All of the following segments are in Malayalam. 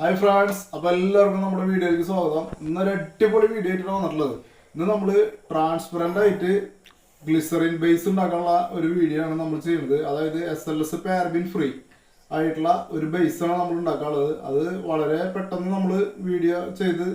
ഹായ് ഫ്രണ്ട്സ് അപ്പൊ എല്ലാവർക്കും നമ്മുടെ വീഡിയോയിലേക്ക് സ്വാഗതം. ഇന്നൊരു അടിപൊളി വീഡിയോ ആയിട്ടാണ് വന്നിട്ടുള്ളത്. ഇന്ന് നമ്മൾ ട്രാൻസ്പെറന്റ് ആയിട്ട് ഗ്ലിസറിൻ ബേസ് ഉണ്ടാക്കാനുള്ള ഒരു വീഡിയോ ആണ് നമ്മൾ ചെയ്യുന്നത്. അതായത് S L S paraben free ആയിട്ടുള്ള ഒരു ബേസ് ആണ് നമ്മൾ ഉണ്ടാക്കാനുള്ളത്. അത് വളരെ പെട്ടെന്ന് നമ്മൾ വീഡിയോ ചെയ്ത്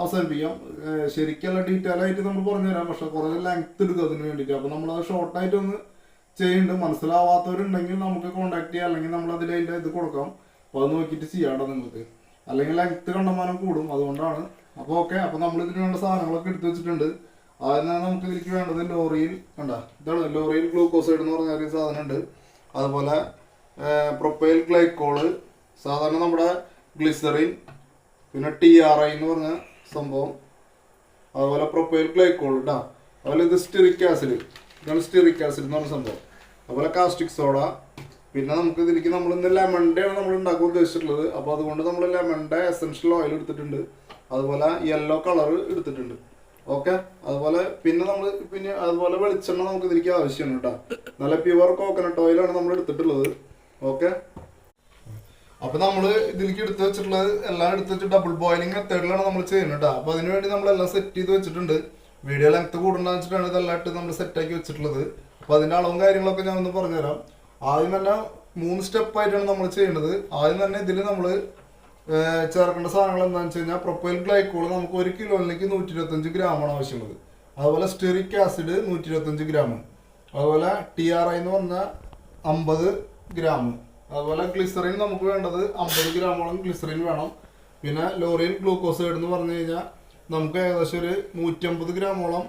അവസാനിപ്പിക്കാം. ശരിക്കുള്ള ഡീറ്റെയിൽ ആയിട്ട് നമ്മൾ പറഞ്ഞു തരാം പക്ഷെ കുറേ ലെങ്ത് എടുക്കും അതിന് വേണ്ടിയിട്ട്. അപ്പോൾ നമ്മളത് ഷോർട്ടായിട്ടൊന്ന് ചെയ്യുന്നുണ്ട്. മനസ്സിലാവാത്തവരുണ്ടെങ്കിൽ നമുക്ക് കോൺടാക്ട് ചെയ്യാം. അല്ലെങ്കിൽ നമ്മൾ അതിൽ അതിന്റെ ഇത് കൊടുക്കാം. അപ്പോൾ അത് നോക്കിയിട്ട് ചെയ്യാണ്ടോ നിങ്ങൾക്ക്. അല്ലെങ്കിൽ ലെങ്ത് കണ്ടമാനം കൂടും അതുകൊണ്ടാണ്. അപ്പോൾ ഓക്കെ അപ്പോൾ നമ്മൾ ഇതിന് വേണ്ട സാധനങ്ങളൊക്കെ എടുത്തു വെച്ചിട്ടുണ്ട്. ആദ്യം നമുക്ക് ഇതിലേക്ക് വേണ്ടത് ലോറിയിൽ കണ്ട? ഇതാണ് ലോറിയിൽ ഗ്ലൂക്കോസൈഡ് എന്ന് പറഞ്ഞ ഒരു സാധനം ഉണ്ട് അതുപോലെ പ്രൊപ്പൈൽ ഗ്ലൈക്കോൾ സാധാരണ നമ്മുടെ ഗ്ലിസറിൻ പിന്നെ ടി ആർ ഐ എന്ന് പറഞ്ഞ സംഭവം. അതുപോലെ പ്രൊപ്പൈൽ ഗ്ലൈക്കോൾ കേട്ടോ അതുപോലെ ഇത് സ്റ്റിറിക് ആസിഡ് ഇതാണ് സ്റ്റിറിക് ആസിഡ് എന്ന് പറഞ്ഞ സംഭവം. അതുപോലെ കാസ്റ്റിക് സോഡ പിന്നെ നമുക്ക് ഇതിലേക്ക് നമ്മൾ ഇന്ന് ലെമണിന്റെ ആണ് നമ്മൾ ഉണ്ടാക്കാൻ ഉദ്ദേശിച്ചിട്ടുള്ളത്. അപ്പോൾ അതുകൊണ്ട് നമ്മൾ ലെമണിന്റെ എസൻഷ്യൽ ഓയിൽ എടുത്തിട്ടുണ്ട്. അതുപോലെ യെല്ലോ കളർ എടുത്തിട്ടുണ്ട്. ഓക്കെ അതുപോലെ പിന്നെ നമ്മൾ പിന്നെ അതുപോലെ വെളിച്ചെണ്ണ നമുക്ക് ഇതിലേക്ക് ആവശ്യമാണ് കേട്ടോ. നല്ല പ്യുവർ കോക്കനട്ട് ഓയിലാണ് നമ്മൾ എടുത്തിട്ടുള്ളത്. ഓക്കെ അപ്പൊ നമ്മൾ ഇതിലേക്ക് എടുത്തു വെച്ചിട്ടുള്ളത് എല്ലാം എടുത്തു വെച്ച് ഡബിൾ ബോയിലിംഗ് മെത്തേഡിലാണ് നമ്മൾ ചെയ്യുന്നത് കേട്ടോ. അപ്പൊ അതിന് വേണ്ടി നമ്മളെല്ലാം സെറ്റ് ചെയ്ത് വെച്ചിട്ടുണ്ട്. വീഡിയോ ലെങ്ത് കൂടണ്ടെന്ന് വെച്ചിട്ടാണ് ഇതെല്ലാം ഇട്ട് നമ്മൾ സെറ്റ് ആക്കി വെച്ചിട്ടുള്ളത്. അപ്പൊ അതിന്റെ അളവും കാര്യങ്ങളൊക്കെ ഞാൻ ഒന്ന് പറഞ്ഞുതരാം. ആദ്യം തന്നെ മൂന്ന് സ്റ്റെപ്പായിട്ടാണ് നമ്മൾ ചെയ്യേണ്ടത്. ആദ്യം തന്നെ ഇതിൽ നമ്മൾ ചേർക്കേണ്ട സാധനങ്ങൾ എന്താണെന്ന് വെച്ച് കഴിഞ്ഞാൽ പ്രൊപ്പൈൽ ഗ്ലൈക്കോൾ നമുക്ക് ഒരു കിലോയിലേക്ക് നൂറ്റി ഇരുപത്തഞ്ച് ഗ്രാമാണ് ആവശ്യമുള്ളത്. അതുപോലെ സ്റ്റെറിക് ആസിഡ് നൂറ്റി ഇരുപത്തഞ്ച് ഗ്രാം അതുപോലെ ടി ആർ ഐ എന്ന് പറഞ്ഞാൽ അമ്പത് ഗ്രാം അതുപോലെ ഗ്ലിസറിൻ നമുക്ക് വേണ്ടത് അമ്പത് ഗ്രാമോളം ഗ്ലിസറിൻ വേണം. പിന്നെ ലോറിയൽ ഗ്ലൂക്കോസൈഡ് എന്ന് പറഞ്ഞു കഴിഞ്ഞാൽ നമുക്ക് ഏകദേശം ഒരു നൂറ്റമ്പത് ഗ്രാമോളം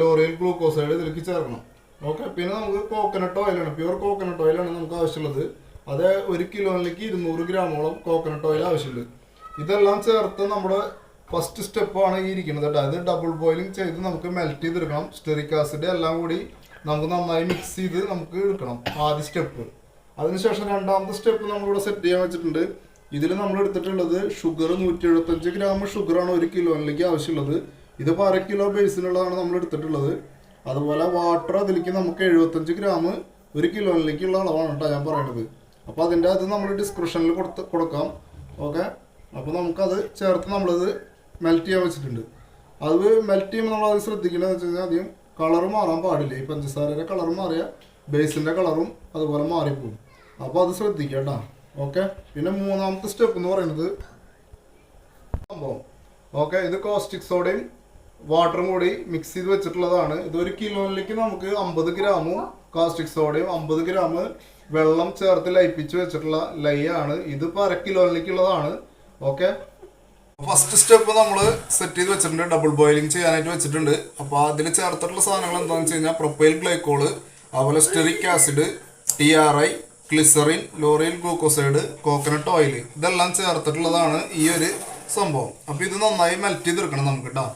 ലോറിയൽ ഗ്ലൂക്കോസൈഡ് ഇതിലേക്ക് ചേർക്കണം. ഓക്കെ പിന്നെ നമുക്ക് കോക്കനട്ട് ഓയിലാണ് പ്യുവർ കോക്കനട്ട് ഓയിലാണ് നമുക്ക് ആവശ്യമുള്ളത്. അത് ഒരു കിലോയിലേക്ക് ഇരുന്നൂറ് ഗ്രാമോളം കോക്കനട്ട് ഓയിൽ ആവശ്യമുണ്ട്. ഇതെല്ലാം ചേർത്ത് നമ്മുടെ ഫസ്റ്റ് സ്റ്റെപ്പാണ് ഈ ഇരിക്കുന്നത് കേട്ടോ. അത് ഡബിൾ ബോയിലിംഗ് ചെയ്ത് നമുക്ക് മെൽറ്റ് ചെയ്തെടുക്കണം. സ്റ്റെറിക് ആസിഡ് എല്ലാം കൂടി നമുക്ക് നന്നായി മിക്സ് ചെയ്ത് നമുക്ക് എടുക്കണം ആദ്യ സ്റ്റെപ്പ് അതിനുശേഷം രണ്ടാമത്തെ സ്റ്റെപ്പ് നമ്മളിവിടെ സെറ്റ് ചെയ്യാൻ വെച്ചിട്ടുണ്ട്. ഇതിൽ നമ്മൾ എടുത്തിട്ടുള്ളത് ഷുഗർ നൂറ്റി എഴുപത്തഞ്ച് ഗ്രാം ഷുഗറാണ് ഒരു കിലോയിലേക്ക് ആവശ്യമുള്ളത്. ഇതിപ്പോൾ അര കിലോ ബേസിനുള്ളതാണ് നമ്മൾ എടുത്തിട്ടുള്ളത്. അതുപോലെ വാട്ടർ അതിലേക്ക് നമുക്ക് എഴുപത്തഞ്ച് ഗ്രാം ഒരു കിലോയിലേക്കുള്ള അളവാണ് കേട്ടോ ഞാൻ പറയണത്. അപ്പോൾ അതിന്റെ അത് നമ്മൾ ഡിസ്ക്രിപ്ഷനിൽ കൊടുത്ത് കൊടുക്കാം. ഓക്കെ അപ്പോൾ നമുക്കത് ചേർത്ത് നമ്മളത് മെൽറ്റ് ചെയ്യാൻ വെച്ചിട്ടുണ്ട്. അത് മെൽറ്റ് ചെയ്യുമ്പോൾ നമ്മൾ അത് ശ്രദ്ധിക്കണമെന്ന് വെച്ച് കഴിഞ്ഞാൽ അധികം കളർ മാറാൻ പാടില്ല? ഈ പഞ്ചസാരയുടെ കളർ മാറിയ ബേസിന്റെ കളറും അതുപോലെ മാറിപ്പോകും അപ്പോൾ അത് ശ്രദ്ധിക്കുക കേട്ടോ. ഓക്കെ പിന്നെ മൂന്നാമത്തെ സ്റ്റെപ്പ് എന്ന് പറയുന്നത് സംഭവം. ഓക്കെ ഇത് കോസ്റ്റിക് സോഡയും വാട്ടറും കൂടി മിക്സ് ചെയ്ത് വെച്ചിട്ടുള്ളതാണ്. ഇത് ഒരു കിലോയിലേക്ക് നമുക്ക് അമ്പത് ഗ്രാമും കാസ്റ്റിക് സോഡയും അമ്പത് ഗ്രാം വെള്ളം ചേർത്ത് ലയിപ്പിച്ച് വെച്ചിട്ടുള്ള ലൈ ആണ്. ഇതിപ്പോൾ അര കിലോയിലേക്കുള്ളതാണ് ഓക്കെ ഫസ്റ്റ് സ്റ്റെപ്പ് നമ്മൾ സെറ്റ് ചെയ്ത് വെച്ചിട്ടുണ്ട്. ഡബിൾ ബോയിലിംഗ് ചെയ്യാനായിട്ട് വെച്ചിട്ടുണ്ട്. അപ്പോൾ അതിൽ ചേർത്തിട്ടുള്ള സാധനങ്ങൾ എന്താണെന്ന് വെച്ച് കഴിഞ്ഞാൽ പ്രൊപ്പൈൽ ഗ്ലൈക്കോൾ അതുപോലെ stearic acid T R I glycerin lauryl glucoside coconut oil ഇതെല്ലാം ചേർത്തിട്ടുള്ളതാണ് ഈ ഒരു സംഭവം. അപ്പോൾ ഇത് നന്നായി മെൽറ്റ് ചെയ്തെടുക്കണം നമുക്ക് കേട്ടോ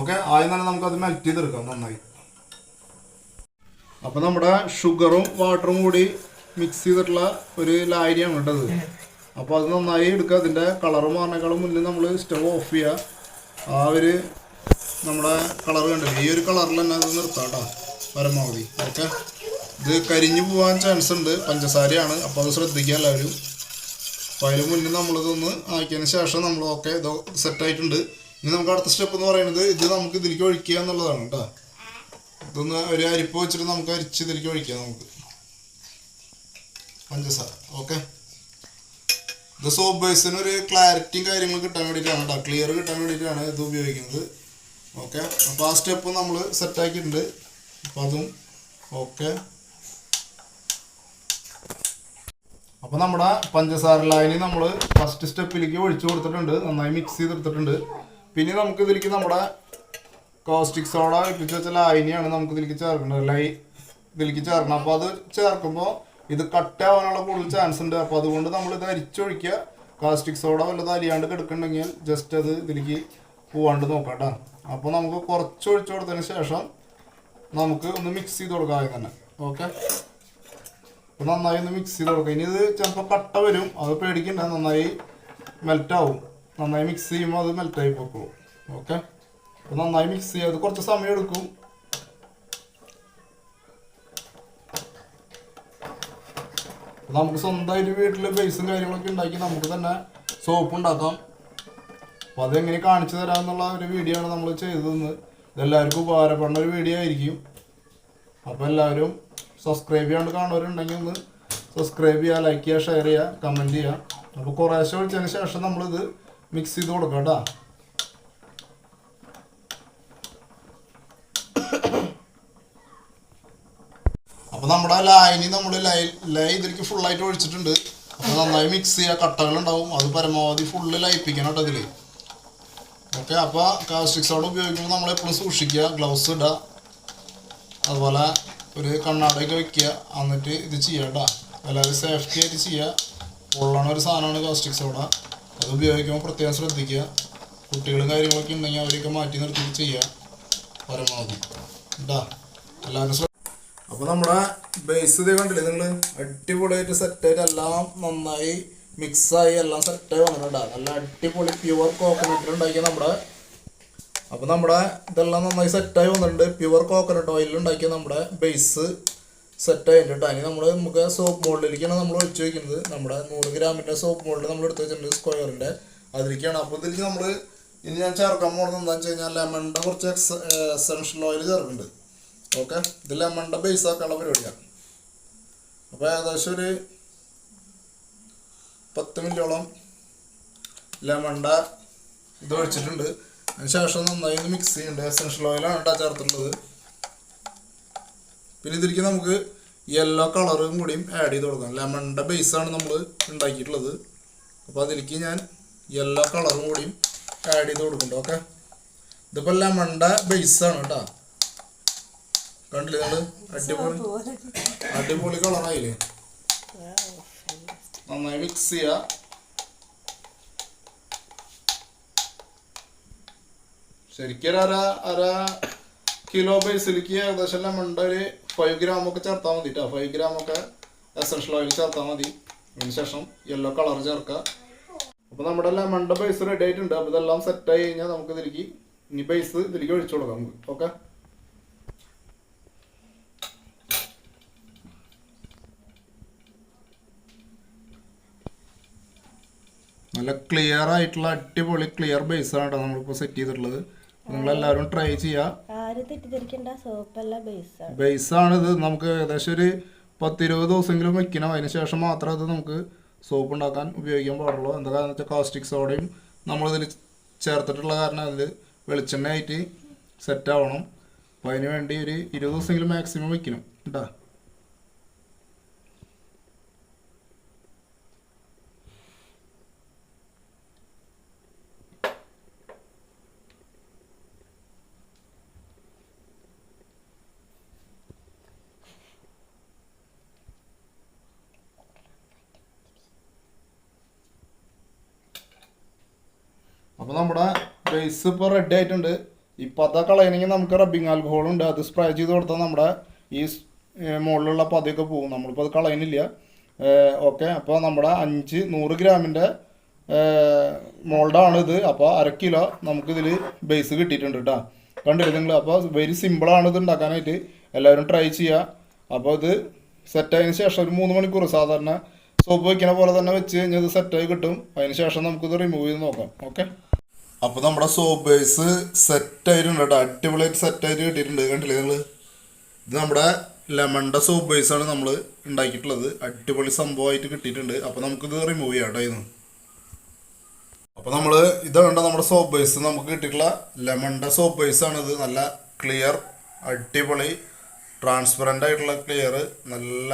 ഓക്കെ ആദ്യം തന്നെ നമുക്ക് അത് മെൽറ്റ് ചെയ്തെടുക്കാം നന്നായി. അപ്പോൾ നമ്മുടെ ഷുഗറും വാട്ടറും കൂടി മിക്സ് ചെയ്തിട്ടുള്ള ഒരു ലാരിയാണ് കേട്ടത്. അപ്പോൾ അത് നന്നായി എടുക്കുക. അതിന്റെ കളർ മാറിനേക്കാളും മുന്നേ നമ്മൾ സ്റ്റവ് ഓഫ് ചെയ്യുക. ആ ഒരു നമ്മുടെ കളർ കണ്ടത് ഈ ഒരു കളറിൽ തന്നെ അത് നിർത്താം കേട്ടോ. പരമാവധി. ഓക്കെ ഇത് കരിഞ്ഞു പോകാൻ ചാൻസ് ഉണ്ട്. പഞ്ചസാരയാണ്. അപ്പോൾ അത് ശ്രദ്ധിക്കുക എല്ലാവരും. അപ്പോൾ അതിന് മുന്നേ നമ്മളിതൊന്ന് ആക്കിയതിന് ശേഷം നമ്മൾ ഓക്കെ സെറ്റ് സെറ്റായിട്ടുണ്ട് ഇനി നമുക്ക് അടുത്ത സ്റ്റെപ്പ് എന്ന് പറയുന്നത് ഇത് നമുക്ക് ഇതിലേക്ക് ഒഴിക്കുക എന്നുള്ളതാണ് കേട്ടോ ഇതൊന്ന് ഒരു അരിപ്പ് വെച്ചിട്ട് നമുക്ക് അരിച്ച് ഇതിലേക്ക് ഒഴിക്കാം നമുക്ക്. പഞ്ചസാര. ഓക്കെ ഇത് സോപ്പ് ബേസിന് ഒരു ക്ലാരിറ്റിയും കാര്യങ്ങളും കിട്ടാൻ വേണ്ടിയിട്ടാണ് കേട്ടോ ക്ലിയർ കിട്ടാൻ വേണ്ടിയിട്ടാണ് ഇത് ഉപയോഗിക്കുന്നത്. ഓക്കെ അപ്പോൾ ആ സ്റ്റെപ്പ് നമ്മൾ സെറ്റാക്കിയിട്ടുണ്ട് അപ്പോൾ അതും ഓക്കെ അപ്പോൾ നമ്മുടെ പഞ്ചസാര ലൈനി നമ്മൾ ഫസ്റ്റ് സ്റ്റെപ്പിലേക്ക് ഒഴിച്ചു കൊടുത്തിട്ടുണ്ട്. നന്നായി മിക്സ് ചെയ്തെടുത്തിട്ടുണ്ട്. പിന്നെ നമുക്ക് ഇതിലേക്ക് നമ്മുടെ കോസ്റ്റിക് സോഡ ഇട്ടിച്ച് വെച്ച ലൈനിയാണ് നമുക്ക് ഇതിലേക്ക് ചേർക്കേണ്ടത്. ലൈ ഇതിലേക്ക് ചേർക്കണം. അപ്പോൾ അത് ചേർക്കുമ്പോൾ ഇത് കട്ടാവാനുള്ള കൂടുതൽ ചാൻസ് ഉണ്ട്. അപ്പോൾ അതുകൊണ്ട് നമ്മൾ ഇത് അരിച്ചൊഴിക്കുക. കാസ്റ്റിക് സോഡ വല്ലതും അരിയാണ്ട് കിടക്കുന്നുണ്ടെങ്കിൽ ജസ്റ്റ് അത് ഇതിലേക്ക് പോവാണ്ട് നോക്കാം കേട്ടോ. അപ്പോൾ നമുക്ക് കുറച്ച് ഒഴിച്ചു കൊടുത്തതിന് ശേഷം നമുക്ക് ഒന്ന് മിക്സ് ചെയ്ത് കൊടുക്കാം ആദ്യം തന്നെ. ഓക്കെ അപ്പോൾ നന്നായി ഒന്ന് മിക്സ് ചെയ്ത് കൊടുക്കാം. ഇനി ഇത് ചിലപ്പോൾ കട്ട വരും. അത് പേടിക്കണ്ട. നന്നായി മെൽറ്റ് ആവും. നന്നായി മിക്സ് ചെയ്യുമ്പോൾ അത് മെൽറ്റായി പോകും ഓക്കെ അപ്പോൾ നന്നായി മിക്സ് ചെയ്യുക അത് കുറച്ച് സമയം എടുക്കും. നമുക്ക് സ്വന്തമായിട്ട് വീട്ടിൽ ബേസും കാര്യങ്ങളൊക്കെ ഉണ്ടാക്കി നമുക്ക് തന്നെ സോപ്പ് ഉണ്ടാക്കാം. അപ്പോൾ അതെങ്ങനെ കാണിച്ചു തരാമെന്നുള്ള ഒരു വീഡിയോ ആണ് നമ്മൾ ചെയ്തതെന്ന്. ഇതെല്ലാവർക്കും ഉപകാരപ്പെടുന്ന ഒരു വീഡിയോ ആയിരിക്കും. അപ്പോൾ എല്ലാവരും സബ്സ്ക്രൈബ് ചെയ്യാണ്ട് കാണുന്നവരുണ്ടെങ്കിൽ ഒന്ന് സബ്സ്ക്രൈബ് ചെയ്യുക ലൈക്ക് ചെയ്യുക ഷെയർ ചെയ്യുക കമന്റ് ചെയ്യുക. അപ്പോൾ കുറേശ്ശെ ഒഴിച്ചതിന് ശേഷം നമ്മളിത് മിക്സ് ചെയ്ത് കൊടുക്കാം കേട്ടോ അപ്പോൾ നമ്മുടെ ലായനി നമ്മൾ ലൈ ലൈ ഇതിലേക്ക് ഫുള്ളായിട്ട് ഒഴിച്ചിട്ടുണ്ട്. അപ്പോൾ നന്നായി മിക്സ് ചെയ്യുക കട്ടകളുണ്ടാവും അത് പരമാവധി ഫുള്ള് ലയിപ്പിക്കണം കേട്ടോ ഇതിൽ ഓക്കെ അപ്പോൾ കാസ്റ്റിക് സോഡ ഉപയോഗിക്കുമ്പോൾ നമ്മൾ എപ്പോഴും സൂക്ഷിക്കുക. ഗ്ലൗസ് ഇടുക അതുപോലെ ഒരു കണ്ണാടയൊക്കെ വെക്കുക. എന്നിട്ട് ഇത് ചെയ്യുക കേട്ടോ. എല്ലാവരും സേഫ്റ്റി ആയിട്ട് ചെയ്യുക. പൊള്ളണ ഒരു സാധനമാണ് കാസ്റ്റിക് സോഡ അത് ഉപയോഗിക്കുമ്പോൾ പ്രത്യേകം ശ്രദ്ധിക്കുക. കുട്ടികളും കാര്യങ്ങളൊക്കെ ഉണ്ടെങ്കിൽ അവരെയൊക്കെ മാറ്റി നിർത്തി ചെയ്യുക പരമാവധി. ഉണ്ടാ എല്ലാവരും അപ്പോൾ നമ്മുടെ ബേസ് ഇത് കണ്ടില്ലേ നിങ്ങൾ അടിപൊളിയായിട്ട് സെറ്റായിട്ട് എല്ലാം നന്നായി മിക്സായി എല്ലാം സെറ്റ് ആയി വന്നിട്ടുണ്ടാ നല്ല അടിപൊളി പ്യുവർ കോക്കനട്ട് ഉണ്ടാക്കിയ നമ്മുടെ അപ്പോൾ നമ്മുടെ ഇതെല്ലാം നന്നായി സെറ്റായി വന്നിട്ടുണ്ട്. പ്യുവർ കോക്കനട്ട് ഓയിൽ ഉണ്ടാക്കിയ നമ്മുടെ ബേസ് സെറ്റ് ആയിട്ടുണ്ട് അതിന് നമ്മൾ നമുക്ക് സോപ്പ് മോൾഡിലേക്കാണ് നമ്മൾ ഒഴിച്ച് വയ്ക്കുന്നത് നമ്മുടെ നൂറ് ഗ്രാമിന്റെ സോപ്പ് മോൾഡ് നമ്മൾ എടുത്ത് വെച്ചിട്ടുണ്ട് സ്ക്വയറിന്റെ അതിലേക്കാണ്. അപ്പോൾ ഇതിലേക്ക് നമ്മൾ ഇനി ഞാൻ ചേർക്കാൻ പോകുന്നത് എന്താണെന്ന് വെച്ച് കഴിഞ്ഞാൽ ലെമണിന്റെ കുറച്ച് എക്സ് എസെൻഷ്യൽ ഓയിൽ ചേർക്കുന്നുണ്ട്. ഓക്കെ ഇത് ലെമണിന്റെ ബേസ് ആക്കാനുള്ള പരിപാടിയാണ് അപ്പോൾ ഏകദേശം ഒരു പത്ത് മിനിറ്റോളം ലെമണിന്റെ ഇത് ഒഴിച്ചിട്ടുണ്ട്. അതിന് ശേഷം നന്നായി മിക്സ് ചെയ്യുന്നുണ്ട്. എസെൻഷ്യൽ ഓയിലാണ് കേട്ടോ ചേർത്തിട്ടുള്ളത്. പിന്നെ ഇതിലേക്ക് നമുക്ക് യെല്ലോ കളറും കൂടിയും ആഡ് ചെയ്ത് കൊടുക്കാം. ലെമണിന്റെ ബേസാണ് നമ്മൾ ഉണ്ടാക്കിയിട്ടുള്ളത്. അപ്പോൾ അതിലേക്ക് ഞാൻ യെല്ലോ കളറും കൂടിയും ആഡ് ചെയ്ത് കൊടുക്കുന്നുണ്ട്. ഓക്കെ ഇതിപ്പോൾ ലെമണിന്റെ ബേസാണ് കേട്ടോ. കണ്ടില്ലേ നിങ്ങൾ അടിപൊളി അടിപൊളി കളറായില്ലേ നന്നായി മിക്സ് ചെയ്യുക ശരിക്കും ഒരു അര കിലോ ബേസിലേക്ക് ഏകദേശം ലെമണിന്റെ ഒരു ഫൈവ് ഗ്രാം ഒക്കെ ചേർത്താൽ മതി കേട്ടോ ഫൈവ് ഗ്രാം ഒക്കെ എസൻഷ്യൽ ഓയിൽ ചേർത്താൽ മതി. അതിന് ശേഷം യെല്ലോ കളർ ചേർക്കുക. അപ്പോൾ നമ്മുടെ ലെമണിന്റെ ബേസ് റെഡി ആയിട്ടുണ്ട്. അപ്പോൾ ഇതെല്ലാം സെറ്റ് ആയി കഴിഞ്ഞാൽ നമുക്ക് ഇതിലേക്ക് ഇനി ബേസ് ഇതിലേക്ക് ഒഴിച്ചു കൊടുക്കാം നമുക്ക്. ഓക്കെ നല്ല ക്ലിയർ ആയിട്ടുള്ള അടിപൊളി ക്ലിയർ ബേസ് ആണ് കേട്ടോ നമ്മളിപ്പോൾ സെറ്റ് ചെയ്തിട്ടുള്ളത്. നിങ്ങളെല്ലാവരും ട്രൈ ചെയ്യുക തെറ്റിദ്ധരിക്കേണ്ട ബേസ് ആണ് ഇത് നമുക്ക് ഏകദേശം ഒരു പത്തിരുപത് ദിവസമെങ്കിലും വെക്കണം. അതിന് ശേഷം മാത്രമേ അത് നമുക്ക് സോപ്പ് ഉണ്ടാക്കാൻ ഉപയോഗിക്കാൻ പാടുള്ളൂ. എന്താ കാരണം വെച്ചാൽ കാസ്റ്റിക് സോഡയും നമ്മളിതിൽ ചേർത്തിട്ടുള്ള കാരണം അതിൽ വെളിച്ചെണ്ണ ആയിട്ട് സെറ്റ് ആവണം. അപ്പോൾ അതിന് വേണ്ടി ഒരു ഇരുപത് ദിവസമെങ്കിലും മാക്സിമം വെക്കണം. കേട്ടോ അപ്പോൾ നമ്മുടെ ബേസ് ഇപ്പോൾ റെഡി ആയിട്ടുണ്ട്. ഇപ്പോൾ അതാ കളയണമെങ്കിൽ നമുക്ക് റബ്ബിങ് ആൽക്കഹോൾ ഉണ്ട്. അത് സ്പ്രേ ചെയ്ത് കൊടുത്താൽ നമ്മുടെ ഈ മുകളിലുള്ള പതിയൊക്കെ പോകും. നമ്മളിപ്പോൾ അത് കളയുന്നില്ല ഓക്കെ അപ്പോൾ നമ്മുടെ അഞ്ച് നൂറ് ഗ്രാമിന്റെ മോൾഡാണ് ഇത്. അപ്പോൾ അര കിലോ നമുക്കിതിൽ ബേസ് കിട്ടിയിട്ടുണ്ട് കേട്ടോ കണ്ടില്ലേ നിങ്ങൾ അപ്പോൾ വെരി സിമ്പിളാണ് ഇത് ഉണ്ടാക്കാനായിട്ട്. എല്ലാവരും ട്രൈ ചെയ്യുക അപ്പോൾ ഇത് സെറ്റായതിന് ശേഷം ഒരു മൂന്ന് മണിക്കൂർ സാധാരണ സോപ്പ് വയ്ക്കുന്ന പോലെ തന്നെ വെച്ച് കഴിഞ്ഞാൽ ഇത് സെറ്റായി കിട്ടും. അതിന് ശേഷം നമുക്കിത് റിമൂവ് ചെയ്ത് നോക്കാം. ഓക്കെ അപ്പോൾ നമ്മുടെ സോപ്പ് ബേസ് സെറ്റ് ആയിട്ടുണ്ട് അടിപൊളിയായിട്ട് സെറ്റ് ആയിട്ട് കിട്ടിയിട്ടുണ്ട്. കണ്ടില്ലേ നിങ്ങൾ ഇത് നമ്മുടെ ലെമണിന്റെ സോപ്പ് ആണ് നമ്മൾ ഉണ്ടാക്കിയിട്ടുള്ളത്. അടിപൊളി സംഭവമായിട്ട് കിട്ടിയിട്ടുണ്ട്. അപ്പോൾ നമുക്കിത് റിമൂവ് ചെയ്യാം കേട്ടോ ഇന്ന് അപ്പോൾ നമ്മൾ ഇതാണ് നമ്മുടെ സോപ്പ് ബേസ് നമുക്ക് കിട്ടിയിട്ടുള്ള ലെമണിന്റെ സോപ്പ് ആണ് ഇത് നല്ല ക്ലിയർ അടിപൊളി ട്രാൻസ്പെറന്റ് ആയിട്ടുള്ള ക്ലിയർ നല്ല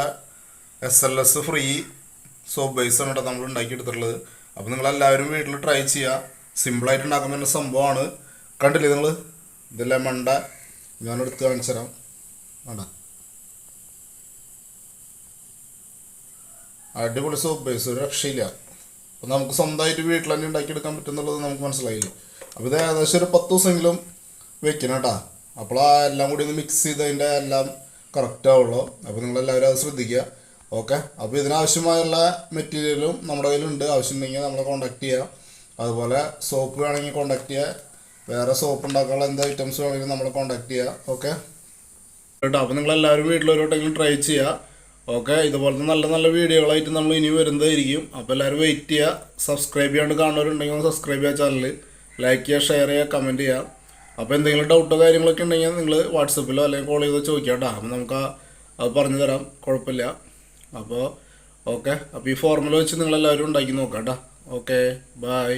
S L S free soap ആണ് കേട്ടോ നമ്മൾ ഉണ്ടാക്കി ഉണ്ടാക്കിയെടുത്തിട്ടുള്ളത്. അപ്പോൾ നിങ്ങളെല്ലാവരും വീട്ടിൽ ട്രൈ ചെയ്യുക സിമ്പിളായിട്ട് ഉണ്ടാക്കാൻ പറ്റുന്ന സംഭവമാണ്. കണ്ടില്ലേ നിങ്ങൾ ഇത് ലെമണ്ട ഞാനെടുത്ത് കാണിച്ചു തരാം. വേണ്ട. അടിപൊളി സോപ്പ് ബേസ് ഒരു രക്ഷയില്ല. അപ്പം നമുക്ക് സ്വന്തമായിട്ട് വീട്ടിൽ തന്നെ ഉണ്ടാക്കിയെടുക്കാൻ പറ്റുന്നുള്ളത് നമുക്ക് മനസ്സിലായില്ലോ? അപ്പോൾ ഇത് ഏകദേശം ഒരു പത്ത് ദിവസമെങ്കിലും വെക്കണം കേട്ടോ. അപ്പോൾ ആ എല്ലാം കൂടി ഒന്ന് മിക്സ് ചെയ്ത് അതിന്റെ എല്ലാം കറക്റ്റ് ആവുള്ളൂ. അപ്പോൾ നിങ്ങളെല്ലാവരും അത് ശ്രദ്ധിക്കുക. ഓക്കെ അപ്പോൾ ഇതിനാവശ്യമായുള്ള മെറ്റീരിയലും നമ്മുടെ കയ്യിലുണ്ട്. ആവശ്യമുണ്ടെങ്കിൽ നമ്മളെ കോൺടാക്ട് ചെയ്യുക അതുപോലെ സോപ്പ് വേണമെങ്കിൽ കോണ്ടാക്ട് ചെയ്യുക വേറെ സോപ്പ് ഉണ്ടാക്കാനുള്ള എന്ത് ഐറ്റംസ് വേണമെങ്കിലും നമ്മൾ കോണ്ടാക്ട് ചെയ്യുക ഓക്കെ കേട്ടോ അപ്പോൾ നിങ്ങളെല്ലാവരും വീട്ടിലൊരുവട്ടെങ്കിലും ട്രൈ ചെയ്യുക ഓക്കെ ഇതുപോലത്തെ നല്ല നല്ല വീഡിയോകളായിട്ട് നമ്മൾ ഇനി വരുന്നതായിരിക്കും. അപ്പോൾ എല്ലാവരും വെയിറ്റ് ചെയ്യുക സബ്സ്ക്രൈബ് ചെയ്യാണ്ട് കാണുന്നവരുണ്ടെങ്കിൽ സബ്സ്ക്രൈബ് ചെയ്യുക ചാനൽ ലൈക്ക് ചെയ്യുക ഷെയർ ചെയ്യുക കമന്റ് ചെയ്യുക അപ്പോൾ എന്തെങ്കിലും ഡൗട്ടോ കാര്യങ്ങളൊക്കെ ഉണ്ടെങ്കിൽ നിങ്ങൾ വാട്സപ്പിലോ അല്ലെങ്കിൽ കോൾ ചെയ്തോ ചോദിക്കാം കേട്ടോ. അപ്പോൾ നമുക്ക് അത് പറഞ്ഞു തരാം കുഴപ്പമില്ല. അപ്പോൾ ഓക്കെ അപ്പോൾ ഈ ഫോർമുല വെച്ച് നിങ്ങളെല്ലാവരും ഉണ്ടാക്കി നോക്കാം കേട്ടോ. Okay bye